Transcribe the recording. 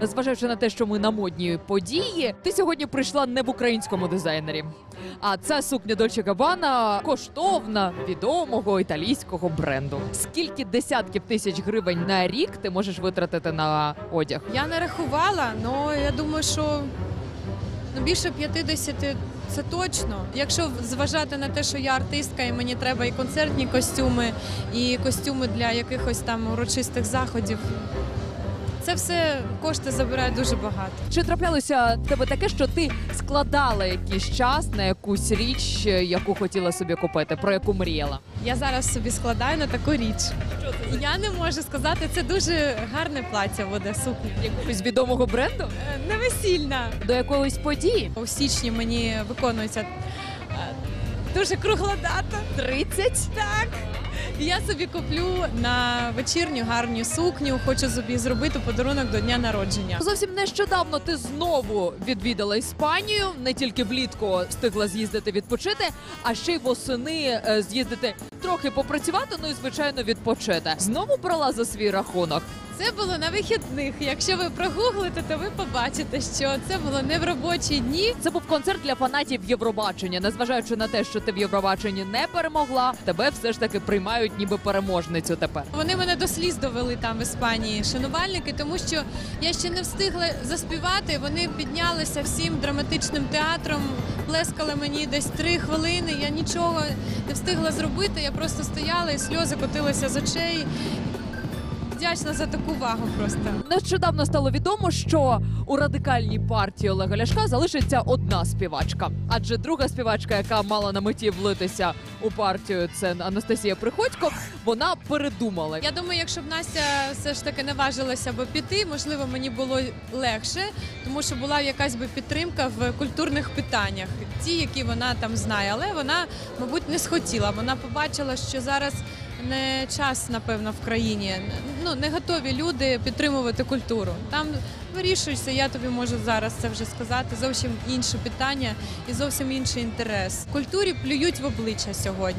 Незважаючи на те, що ми на модній події, ти сьогодні прийшла не в українському дизайнері. А ця сукня Dolce Gabbana коштовна відомого італійського бренду. Скільки десятків тисяч гривень на рік ти можеш витратити на одяг? Я не рахувала, але я думаю, що ну, більше 50 це точно. Якщо зважати на те, що я артистка, і мені треба і концертні костюми, і костюми для якихось там урочистих заходів. Це все кошти забирає дуже багато. Чи траплялося в тебе таке, що ти складала якийсь час на якусь річ, яку хотіла собі купити, про яку мріяла? Я зараз собі складаю на таку річ. Що це? Я не можу сказати, це дуже гарне плаття буде сукня. Якогось відомого бренду? Е, Не весільна. До якоїсь події? У січні мені виконується е, дуже кругла дата. 30? Так. Я собі куплю на вечірню гарню сукню. Хочу собі зробити подарунок до дня народження. Зовсім нещодавно ти знову відвідала Іспанію. Не тільки влітку встигла з'їздити відпочити, а ще й восени е, з'їздити трохи попрацювати, ну і звичайно відпочити. Знову брала за свій рахунок. Це було на вихідних. Якщо ви прогуглите, то ви побачите, що це було не в робочі дні. Це був концерт для фанатів Євробачення. Незважаючи на те, що ти в Євробаченні не перемогла, тебе все ж таки приймають ніби переможницю тепер. Вони мене до сліз довели там в Іспанії, шанувальники, тому що я ще не встигла заспівати. Вони піднялися всім драматичним театром, плескали мені десь три хвилини. Я нічого не встигла зробити. Я просто стояла і сльози котилися з очей. Вдячна за таку увагу просто. Нещодавно стало відомо, що у радикальній партії Олега Ляшка залишиться одна співачка, адже друга співачка, яка мала на меті влитися у партію, це Анастасія Приходько. Вона передумала. Я думаю, якщо б Настя все ж таки наважилася би піти, можливо, мені було легше, тому що була якась би підтримка в культурних питаннях, ті, які вона там знає. Але вона, мабуть, не схотіла. Вона побачила, що зараз не час, напевно, в країні. Ну не готові люди підтримувати культуру. Там вирішуєшся, я тобі можу зараз це вже сказати. Зовсім інше питання і зовсім інший інтерес. Культурі плюють в обличчя сьогодні.